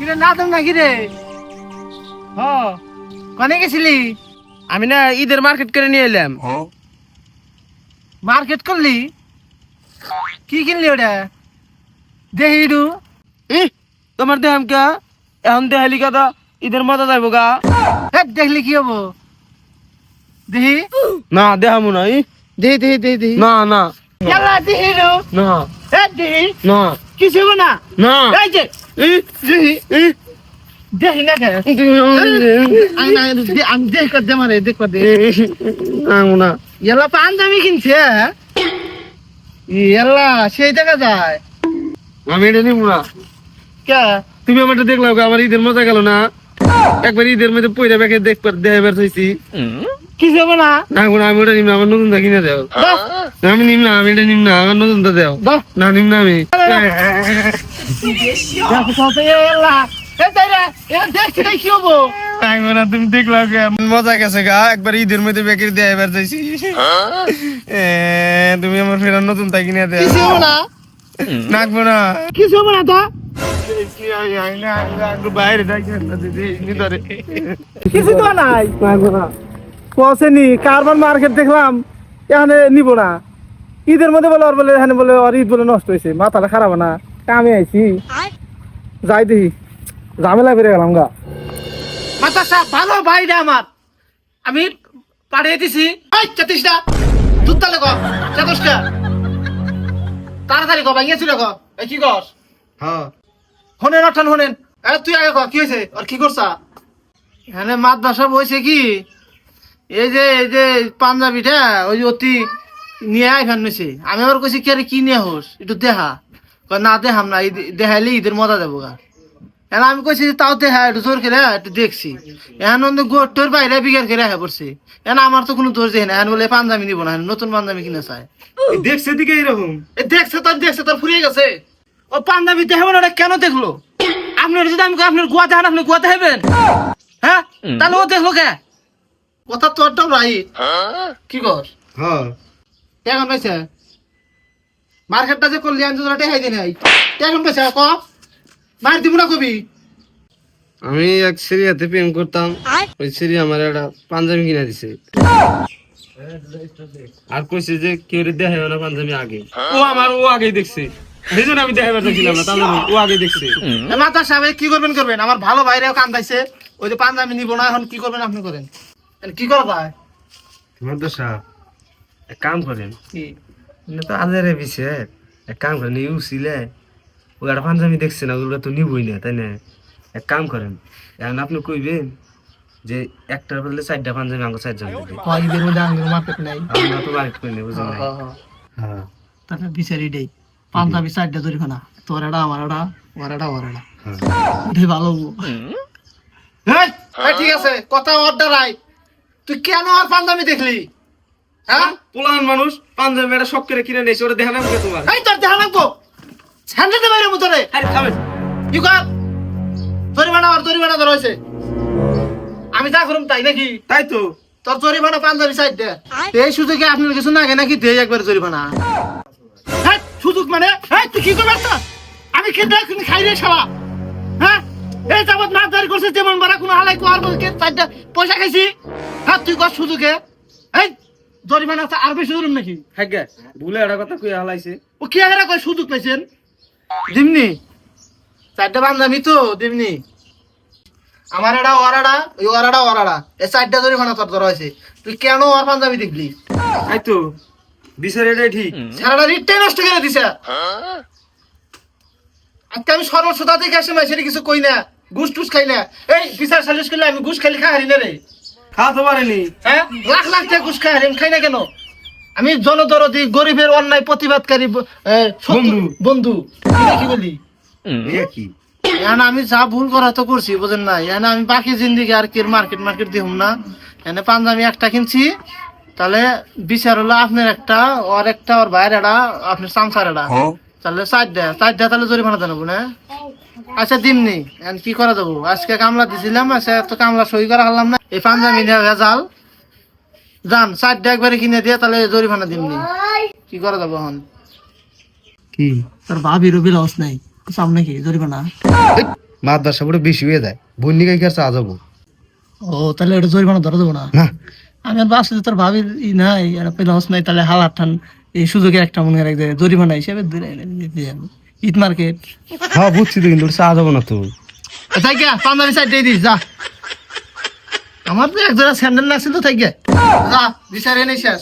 কিরে না তুমি নাকি রে? হ কনে গেছিলি? আমি না ঈদের মার্কেট করে নিয়ে এলাম। মার্কেট করলি? কি কিনলি ওটা? দেহিডু ই তোমার দেহাম কা? এখন দেহালি কথা ঈদের মজা যাইব গা। হে দেখলি কি হব? দেহি? না দেহামু না ই দেহি দেহি দেহি দেহি। না না। দেহিডু না। হে দেহি। না। কিছু না? না। এই যে না আমি না দেখ কর দে মারে দেখ কর দে না ইয়ালা পাঞ্জাবি কিনছে ইয়ালা সেই দেখা যায় আমি এটা নিব না। কে? তুমি আমার দেখলাম আমার ঈদের মজা গেল না? একবার ঈদের মধ্যে পয়লা ব্যাগে দেখবার না না আমি ওটা নিম না আমার নতুনটা কিনে দেও। বাহ, আমি নিম না আমি এটা নিম না আমার নতুনটা দেও। না নিম আমি। তুমি দেখলাম মজা গেছে গা একবার ঈদের মধ্যে ব্যাগের দেখাবার চাইছি এ, তুমি আমার ফেরার নতুনটা কিনে দেও। কিছু হব না নাকবো না। কিছু না তো? কিছু তো নাই নাকবো না পৌঁছেনি কারবার মার্কেট দেখলাম এখানে নিব না। ঈদের মধ্যে বলে ওর বলে এখানে বলে ওর ঈদ বলে নষ্ট হয়েছে মাথাটা খারাপ না কামে আইছি। যাই দেখি ঝামেলা বেড়ে গেলাম গা। মাথা সাপ ভালো ভাইটা আমার। আমি পাঠিয়ে দিছি। তাড়াতাড়ি কর ভাঙিয়েছিল কর এই কি কর হ্যাঁ। হনেন অঠান হনেন। আরে তুই আগে কি হয়েছে? আর কি করছা? এখানে মাদ্রাসা বইছে কি? এই যে এই যে পাঞ্জাবিটা ওই যে অতি নিয়ে ফেন নিছে আমি আবার কইছি কি আরে কি নিয়ে হোস একটু দেহা। না দেহাম না দেখাইলে ঈদের মজা দেবো গা। এখন আমি কইছি যে তাও দেখা একটু জোর করে একটু দেখছি। এখন অন্য গোট্টোর বাইরে বিঘার করে রাখা পড়ছে। এখন আমার তো কোনো দোষ দেখি না। এখন বলে পাঞ্জাবি নিব না। নতুন পাঞ্জাবি কিনে চায়। দেখছে দিকে এইরকম এ দেখছে তোর দেখছে তোর ফুরিয়ে গেছে। ও পাঞ্জাবি দেখাবো না ওটা কেন দেখল? আপনার যদি আমি কই আপনার গোয়া দেখান আপনি গোয়া দেখাবেন? হ্যাঁ? তাহলে ও দেখল কে? কথা তোরটাও রাইট কি কর? হ্যাঁ। কেমন পাইছে মার্কেটটা যে করলি আমি তোরা টেহাই দিন কেমন পাইছে ক? মার দিব না কবি। আমি এক সিরিয়াতে প্রেম করতাম ওই সিরি আমার একটা পাঞ্জাবি কিনে দিছে। আর কইছে যে কেউ দেখাই না পাঞ্জাবি আগে। ও আমার ও আগেই দেখছে। এই জন্য আমি দেখাবার চাইছিলাম না তাহলে ও আগে দেখছে। মাতা সাহেব কি করবেন করবেন? আমার ভালো ভাইরাও কান্দাইছে। ওই যে পাঞ্জাবি নিব না এখন কি করবেন আপনি করেন? কি করা যায় তোমার এক কাম করেন। কি? তো আজারে বিছে এক কাম করেন ইউ ছিলে ও একটা পাঞ্জাবি দেখছে না ওগুলো তো নিবই না তাই না? এক কাম করেন এখন আপনি কইবেন যে একটার বদলে চারটা পাঞ্জাবি চারজন দেবে। ঈদের মধ্যে আঙ্গুর মার্কেট নাই। আমরা তো বাড়িতে করি না বুঝলেন? হ্যাঁ। তারপরে বিচারি দেই পাঞ্জাবি চারটা জরিমানা তোর এটা আমার এটা ওর এটা ওর এটা ভালো হব। এই, এই, ঠিক আছে কথা অর্ডার আই তুই কেন আর পাঞ্জাবি দেখলি? হ্যাঁ পোলান মানুষ পাঞ্জাবি একটা শখ করে কিনে নিয়েছে ওটা দেখা তোমার? এই তোর দেখা লাগবো বাইরে মতো রে আরে খাবেন কি কর? জরিমানা আর জরিমানা ধরা হয়েছে। আমি যা করুম তাই নাকি? তাই তো। তোর জরিমানা পাঞ্জাবি সাইড দে। এই সুযোগে আপনার কিছু না নাকি? দে একবার জরিমানা। হ্যাঁ সুযোগ মানে হ্যাঁ তুই কি করবে আমি খেতে এখন খাই রে শালা হ্যাঁ? এই যাবত মাছ ধরে করছে যেমন বারা কোনো হালাই কোয়ার বলকে চারটা পয়সা খাইছি। হ্যাঁ তুই কর সুযোগে। এই জরিমানা আছে আর বেশি ধরুন নাকি? হ্যাঁ ভুলে একটা কথা কই হালাইছে। ও কি আগে কয় সুযোগ পাইছেন? দিমনি? চারটা বান্ধবী তো দিমনি। আমার এটা ওরাডা ওই ওরাডা ওরাডা এই চারটা জরিমানা তোর ধরা হয়েছে। তুই কেন ওর পাঞ্জাবি দেখলি? তাই তো। বিচার এটাই ঠিক। সারাটা রিটটাই নষ্ট করে দিছে। আজকে আমি সর্বসতা থেকে আসে মাসের কিছু কই না। ঘুষ টুস খাই না। এই বিচার সালিশ করলে আমি ঘুষ খাইলে খাই হারি না রে। খাওয়াতে পারেনি। হ্যাঁ? লাখ লাখ টাকা ঘুষ খাই হারি খাই না কেন? আমি জনদরদি গরিবের অন্যায় প্রতিবাদকারী বন্ধু। বন্ধু। কি বলি? কি? এখন আমি যা ভুল করা তো করছি বুঝেন না এখন আমি বাকি জিন্দিগি আর কি মার্কেট মার্কেট দিহুম না। এনে পাঞ্জাবি একটা কিনছি তাহলে বিচার হলো আপনার একটা ওর একটা ওর বাইরে একটা আপনার সামসার একটা। তাহলে চার দেয় চার দেয় তাহলে জরিমানা জানাব না? আচ্ছা দিমনি এখন কি করা যাব? আজকে কামলা দিছিলাম আচ্ছা তো কামলা সই করা হলাম না। এই পাঞ্জাবি নিয়ে ভেজাল। যান চার দেয় একবারে কিনে দিয়ে তাহলে জরিমানা দিমনি কি করা যাব এখন? কি? তোর ভাবিরও বিলাস নাই। সামনে কি জরিমানা? মাদ্রাসা পড়ে বেশি হয়ে যায়। বন্যি গাই আর চা যাব। ও তাহলে এটা জরিমানা ধরা দেবো না? না। আমি আর বাসে তোর ভাবির ই নাই আর হস নাই তাহলে হালার ঠান এই সুযোগের একটা মনে রাখবে জরিমানা হিসেবে। ঈদ মার্কেট। হ্যাঁ বুঝছি তো কিন্তু চা যাব না তো। তাই কে পাঞ্জাবি সাইড দিয়ে দিস যা। আমার তো এক জোড়া স্যান্ডেল লাগছিল তাই কে যা বিচারে নেই শেষ।